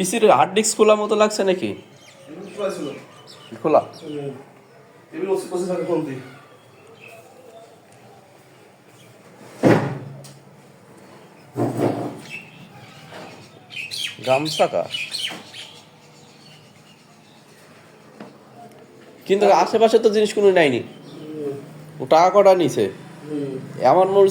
পিসির hard disk খোলা মতো লাগছে নাকি? খোলা। গামছা কা কিন্তু আশেপাশে তো জিনিস কোনো নেয়নি। ও টাকা কটা নিছে? এমন মনে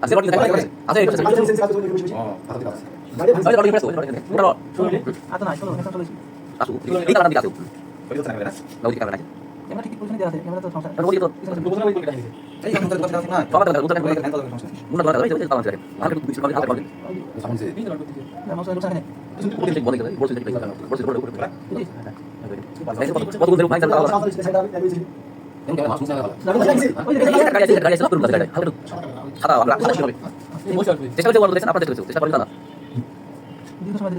মন মানে কত সাদা আমরা সাদা হবে চেষ্টা করতে বলতে দেখেন আপনারা চেষ্টা করতে চেষ্টা করেন না দীর্ঘ সময়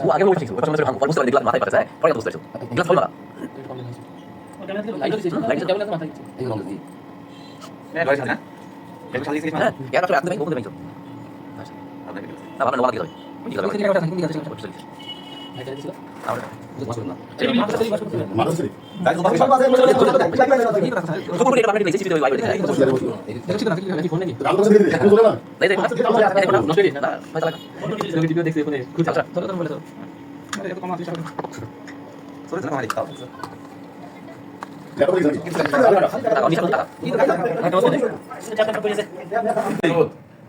ও আগে বলছিস কত সময় ভাঙ বুঝতে দেখলাম মাথায় পাঠাছে পরে বুঝতে পারছ গ্লাস ফল না হ্যাঁ এর আসলে আপনি ভাই বলতে পারছ না ভালো লাগা দিতে হবে কি সিকিউরিটি হবে কাটা থাকে দিতে হবে আমরা তো করে এটা দেখছি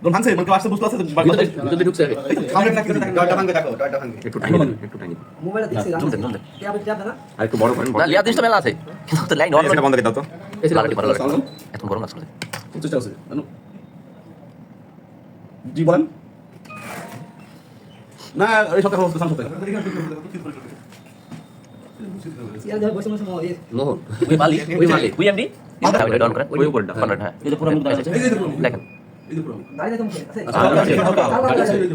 ভিডিও লাইভ দেখছি দেখছি না কি ফোন নাকি এই দেখো নষ্ট করে না ভাই চালা ভিডিও দেখছি ফোনে খুব ধরো ধরো বলে তো আরে এত কম আছে সব আমি সাথে টাকা ভাঙছে মানে ক্লাসে বুঝতে আছে বাকি যদি ঢুকছে আগে সামনে একটা নাকি ডয়টা ভাঙবে দেখো ডয়টা ভাঙবে। একটু টাইম একটু টাইম মোবাইলে দেখছি জুম দেন জুম দেন। আর একটু বড় করেন না লিয়া দিশটা মেলা আছে। কিন্তু তো লাইন অন সেটা বন্ধ করে দাও তো। এসে লাগাতে ভালো লাগে এত গরম লাগছে চেষ্টা আছে জানো জি বলেন। না এই সপ্তাহে হচ্ছে সপ্তাহে। মোহন ওই মালিক ওই মালিক ওই এমডি করে। ওই উপরটা কর্নার হ্যাঁ। এই যে পুরো মুখ দেখেন। মুখে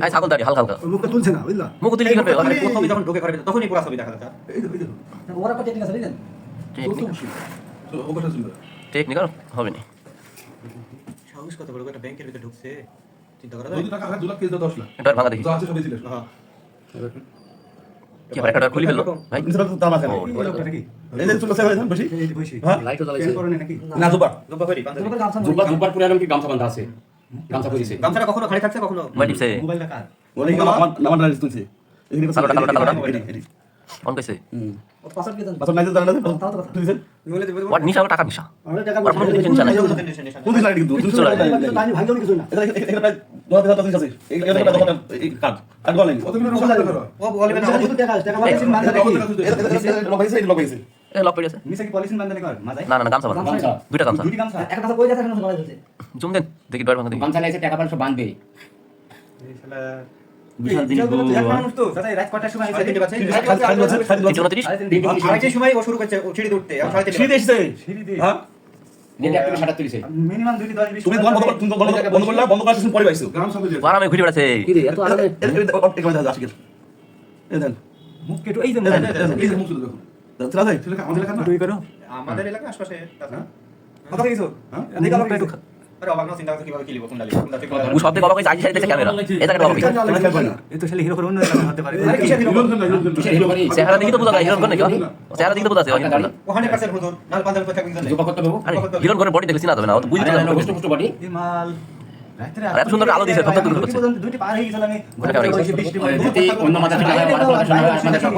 ছাগল দাঁড়িয়ে হালকা হালকা মুখটা তুলছে না বুঝলা মুখ তুলে কি করবে প্রথমে যখন ঢোকে করে তখনই পুরো ছবি দেখা যাচ্ছে ওরা কত টেকনিক আছে বুঝলেন টেকনিক হবে না সাহস কত বড় একটা ব্যাংকের ভিতরে ঢুকছে চিন্তা করা যদি টাকা হয় দু লাখ কেজি দশ লাখ এটা ভাঙা দেখি যা আছে সবই ছিল হ্যাঁ কি আবার একটা খুলি ফেলল ভাই দাম আছে বসি হ্যাঁ লাইটও চেঞ্জ না জুবা দুব্বা করি জুব্বা জুব্বার পুরো এমনকি গামছা বান্ধা আছে গামছা পরিছে গামছাটা কখনো খালি থাকছে কখনো টিপসে মোবাইলটা কার বলে কি আমার আমার নাম তুলছে কালোটা, কালোটা। এডি এডি অন কইছে ও পাসওয়ার্ড কি দেন বাসন নাইতে জানা না তাও তো কথা তুলছে মোবাইলে দেবে ওয়াট নিশা টাকা নিশা আমরা টাকা আর কোনো টেনশন নাই কোন দিন লাগে কিন্তু কিছু লাগে না। লাইন ভাঙলো কিছু না এটা এটা প্রায় দশ হাজার টাকা আছে এই এটা প্রায় দশ এই কার্ড কার্ড বলেন কতগুলো রকম লাগে করো ও বলবে না টাকা টাকা মানে এটা লগাইছে এটা লগাইছে লক পেড়েছে মিসা কি পলিসিন বান্ধনে কর মাজাই না না না গামছা গামছা দুইটা গামছা দুটি গামছা একটা কথা কই যাচ্ছে এখন সবাই যাচ্ছে জুম দেন দেখি ডর ভাঙা দেখি গামছা লাইছে টাকা পাঁচশো বাঁধবে এই শালা বিশাল জিনিস গো। মানুষ তো দাদা রাত কটার সময় এসে তিনটে বাজে আড়াইটার সময় ও শুরু করছে ও উঠতে আর সাড়ে সিঁড়ি তিনটে এসেছে সিঁড়িতে হ্যাঁ দিয়ে একটা সাটা তুলিছে মিনিমাম দুটি দশ বিশ তুমি বন্ধ বন্ধ করো বন্ধ করার পরে পাইছো আরামে ঘুরে বেড়াছে কি রে এত আরামে এক মিনিট আসি এই দেন মুখ কেটে এই যে দেন, এই দেন, মুখ দেখুন। ছেলে আছে? ছেলে আমাদের এলাকার না? তুই করো আমাদের এলাকার আশপাশে তাছাড়া কথা কিছু হ্যাঁ? দেখো আমাকে একটু আরে অবাক না চিন্তা করছে কীভাবে কিলিব কোন ডালি কোন ডালি ও সব থেকে অবাক হয়েছে আগে সাইড দেখে ক্যামেরা এই জায়গাটা অবাক করি না। এই তো শালি হিরো করে অন্য হতে পারে আরে কিসের হিরো? হিরো হিরো না। হিরো বাড়ি? চেহারা দেখি তো বোঝা যায় হিরোর ঘর নাকি চেহারা দেখি তো বোঝা যায় ও না। ও 100% হুজুর নাল পাঞ্জাবি তো থাকবে জানেন করতে পারব আরে হিরোর বডি দেখলে চিনা যাবে না ও তো বুঝতে পারবে কষ্ট কষ্ট বাড়ি মাল এত সুন্দর আলো দিছে, ধপ ধপ ধপ করছে। পার হয়ে গেছিল আমি ঘরে কেমন ওই যে বৃষ্টি পড়ে যদি অন্য মাথা শোনা পাড়া পাড়া শোনা আপনাদের সব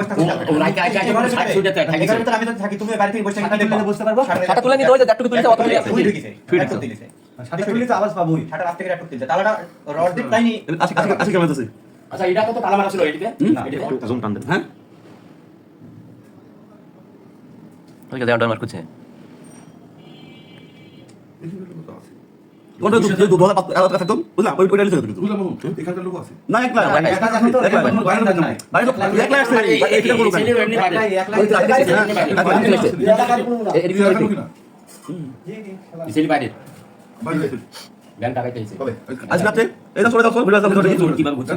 ও রাইকা আইকা আইকা সাইড সুইটে থাকে আমি তো থাকি তুমি বাড়ি থেকে বসে থাকি তুললে বুঝতে পারব। শাটা তুলে নিতে ওই যে একটু তুলছে অত তুলে আছে। ফিট ঢুকিছে ফিট ফিট দিছে। দিছে সাঁতার তুললে তো আওয়াজ পাবোই। ছাটা রাস্তা থেকে দিছে তালাটা রড দিয়ে তাইনি আশি- আশি- আশি কেমন আছে? আচ্ছা এটা কত তালা মারা ছিল এদিকে? না? একটু জোন টান দেন, হ্যাঁ? ওই যে দেওয়ার করছে কোনটা দু- দু- দু হাজার পাঁচ- এক বুঝলাম, ওই- ওইটা রাখতো কিন্তু। না, একলা, একলা, একলা, একলা, একলা, বাইরের লোক নাই। বাইরের একলা আসছে, এটা কোনো কাজ। ছেলের এমনি বাইরে। একলাই এই ছেলে বাইরে ব্যাংক টাকাইতে এসে আজ রাত্রে, এই দাও, সরে দাও, সরে, ঘুরে দাও, ঘুরে কীভাবে বুঝছ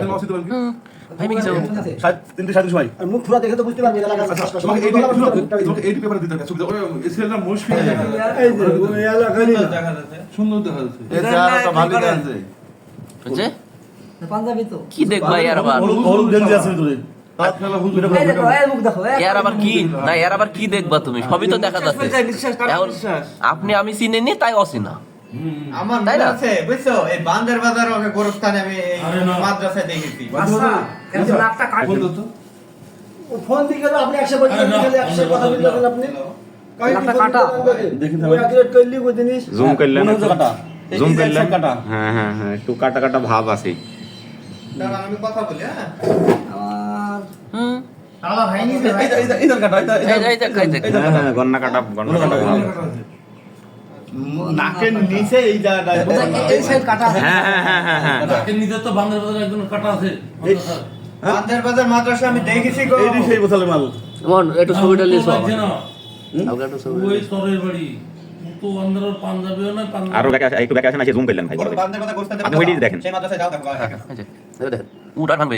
ভাই মিকি যাও সাড়ে তিনটে, সাড়ে সময়। মুখ ফুরা দেখে তো বুঝতে পারবি এলাকার তোমাকে এই- এই- তোমাকে এই পেপারে দিতে হবে, সুবিধা। ওই- ওই মুশকিল। এই যে ওই এলাকারই না। সুন্দর দেখা যাচ্ছে। তো দেখো এই মুখ দেখো এই এর আবার কি? না এর আবার কি দেখবা তুমি? সবই তো দেখা যাচ্ছে। আপনি আমি চিনি নি তাই অচিনা। আমার তাই মনে না? আছে বুঝছ এই বান্দার বাজার ওকে গোরস্থানে আমি মাদ্রাসায় দেখেছি আচ্ছা নাকটা কাট ও ফোন দিয়ে গেল আপনি একশো বছর গেলে একশো কথা বললেন আপনি কাটা জুম করলেন মনে জুম করলেন হ্যাঁ হ্যাঁ হ্যাঁ একটু ভাব আছে আমি কথা বলি হ্যাঁ হুম কাটা, এই যে- এই এই এই যে- হ্যাঁ হ্যাঁ কাটা গন্না কাটা ভাব নাকের নিচে এই জায়গাটায় এই সাইড কাটা আছে। হ্যাঁ হ্যাঁ হ্যাঁ হ্যাঁ হ্যাঁ বান্দার বাজার মাদ্রাসা আমি দেখেছি গো। এইটি সেই বোতলের মাল। মন একটু ছবিটা লিস আরও ব্যাকে একটু ব্যাকে আসেন আসে জুম করলেন ভাই বড় বাজার গোরস্থানে আপনি ওইটাই দেখেন। সেই মাদ্রাসায় যাও দেখো। দেখেন উঠার ভাঙবে।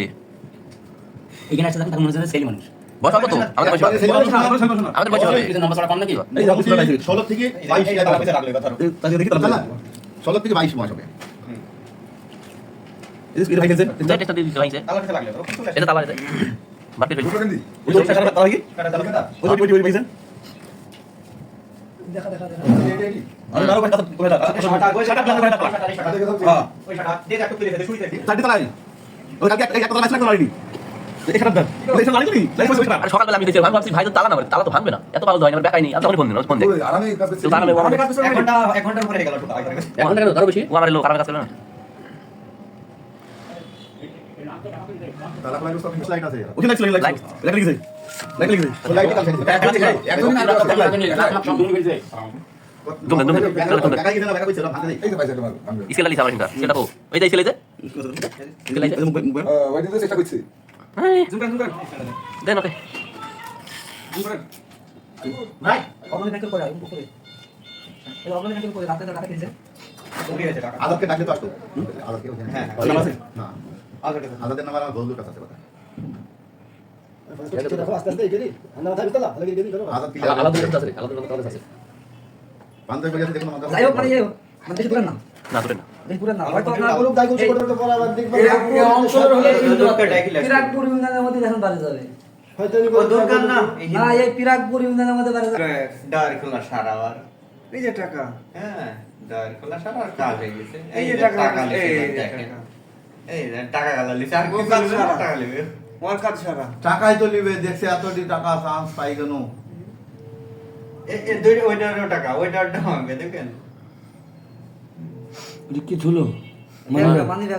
এখানে আসলে তখন মনে হচ্ছে ছেলে মানুষ। বয়স হবে তো আমাদের বয়স আমাদের বয়স হবে। কম নাকি। ষোলো থেকে বাইশ কথা কথা না ষোলো থেকে বাইশ মাস হবে। এই যে এটা তালা এটা তালা এটা মারতে ফেলি ওই যে টাকাটা তালা কি? কাটা তালা ওই যে- ওই যে- ওই যে ভাইছে। দেখা দেখা দেখা। আমি আরও কথা- কয়েকটা- শাটা ওই শাটা শাটা শাটা হ্যাঁ। ওই শাটা দিয়ে একটু তুলে দে শুই থেকে। চারটে তালাই। ওই কালকে এক- একটা তালা আছে, একটা মারিনি। আর সকালবেলা আমি দেখছি আমি ভাবছি ভাই তো তালা না তালা তো ভাঙবে না এত পাগল হয় না আমার বেকাই নি আমি তখন ফোন দিলাম ফোন দে তো তালা মেয়ে আমি কাজ এক ঘণ্টা এক ঘণ্টার উপরে হয়ে গেল টোটাল এখন কেন ধরো বেশি ও আমার লোক কাজ করে না ছিল। ছিল। লিখা আমার চিন্তা সেটা তো ওই যে স্কেল আছে স্কেল আছে এই যে মুখ বের। দেন ওকে ভাই অবলে নাকি করে আমি করে এই অবলে নাকি করে রাতে রাতে কিনছে উড়ে গেছে টাকা আজাদকে ডাকলে তো আসতো। আজাদকে হ্যাঁ আছে? না। আগে আজাদের নাম আমার বন্ধুর কাছে আছে কথা। আলাদা আলাদা আছে। আলাদা দেখুন মানে মানে না না। পিরাকপুর ইউনিয়নের মধ্যে বাড়ি যাবে। না এই পিরাকপুর ইউনিয়নের মধ্যে বাড়ি যাবে। খোলা সারা আর এই যে টাকা। হ্যাঁ ডার খোলা সারা আর কাজ হয়ে গেছে। এই যে টাকা, এই টাকা। এই যে টাকা গালা লিখে আর ও কি কাজ করবে? সারা। টাকা লিখবে ওর কাজ সারা। টাকাই তো নিবে দেখছে এতটি টাকা চান্স পাই কেন? ওইটারও টাকা ওইটারটা হবে দেখেন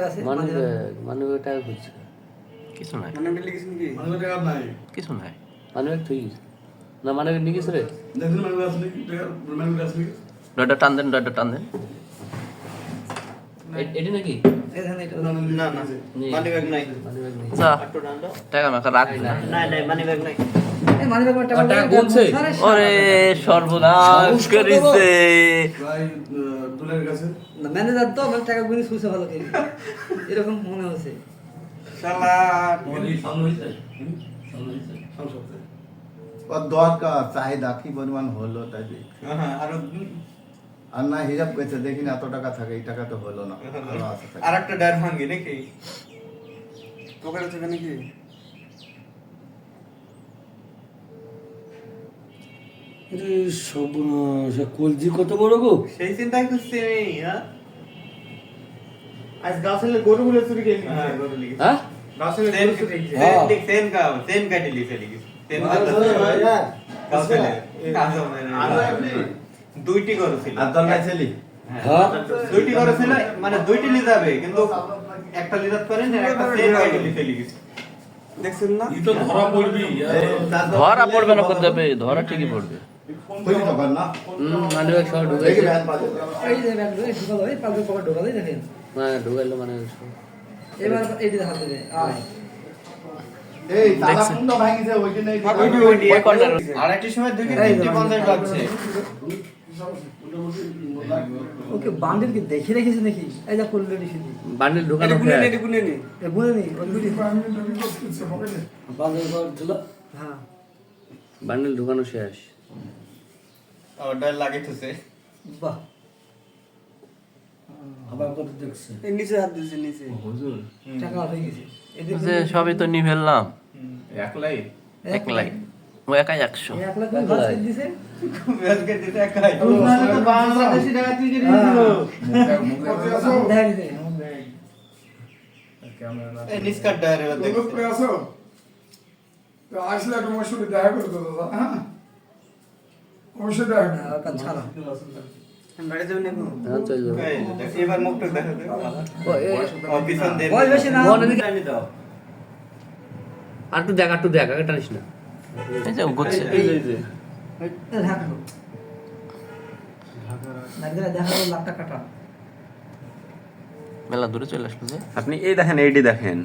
আছে মানি কিছু নাই। নাকি কিছু নাই। কি? মানুষ আসলে কি? ডডা টান দেন ডডা টান দেন। এখানে এটা না না মানি ব্যাগ নাই। টাকা মাখা রাখ। না মানি ব্যাগ নাই। মানি ওরে সর্বনাশ করিছে। ম্যানেজার তো আমার টাকা ভালো এরকম মনে হচ্ছে। দরকার চাহিদা কি পরিমাণ হলো তাই হ্যাঁ, আরও আর না হিসাব করছে দেখি না এত টাকা থাকে এই টাকা তো হলো না। আরও একটা ডার ভাঙ্গি নাকি? থেকে নাকি সর্বনাশ কলজি কত বড় গো? সেই চিন্তাই করছি আমি হ্যাঁ আজ গাছের গরু গুলো চুরি গেলি হ্যাঁ হ্যাঁ? গরু গেলি হ্যাঁ। কা? দুইটি গরু ছিল। আর দরকার ছেলি? হ্যাঁ। দুইটি গরু ছিল মানে দুইটি লি যাবে কিন্তু একটা লিজাত করেন আর একটা দেখছেন না? ধরা পড়বে না যাবে ধরা ঠিকই পড়বে। খুঁজি তো না? হুম মানে সব দেখি ঢুকাইছে। ভ্যান পাবে এই যে ব্যাগ এই ঢুকালো এই পালকে পকেট ঢুকালো দেখেন। মানে ঢুকাইলো মানে এবার এইটি দেখা দেবে আয়। এই তালা কুন্ড ভাঙিছে ওইখানে ওইটি ওইটি ওই corner এ। আর একটি সময় দেখি তিনটি পঞ্চাশ বাজছে। ওকে বান্ডিল কি দেখে রেখেছে নাকি? এই যা করলে রেখে বান্ডিল ঢুকানো গুনে। নি গুনে নি এ গুনে নি ওই দুটি। বাজার ঘর হ্যাঁ বান্ডিল ঢুকানো শেষ। ওটা লাগিতেছে। বাহ। আবার কত দেখছে? নিচে হাত দিছে নিচে। টাকা হয়ে গেছে। যে সবই তো নিয়ে ফেললাম একলাই একলাই ও একাই একশো। আসলে একটা সঙ্গে দেখা করে দাদা হ্যাঁ? অবশ্যই দেখা। ছাড়া। হ্যাঁ এবার মুখটা দেখা। দাও। আর একটু দেখ একটু দেখ আগে টানিস না। এই যে এই ঢাকা মেলা দূরে চলে আসলো যে। আপনি এই দেখেন এইটি দেখেন।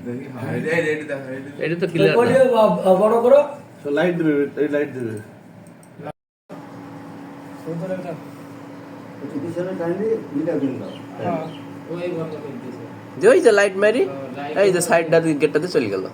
এটা তো ক্লিয়ার বড় করো। লাইট দেবে এই লাইট দেবে পিছনে টাইমে দুইটা দিন দাও যে ওই যে লাইট মারি এই যে সাইডটা গেটটাতে চলে গেল।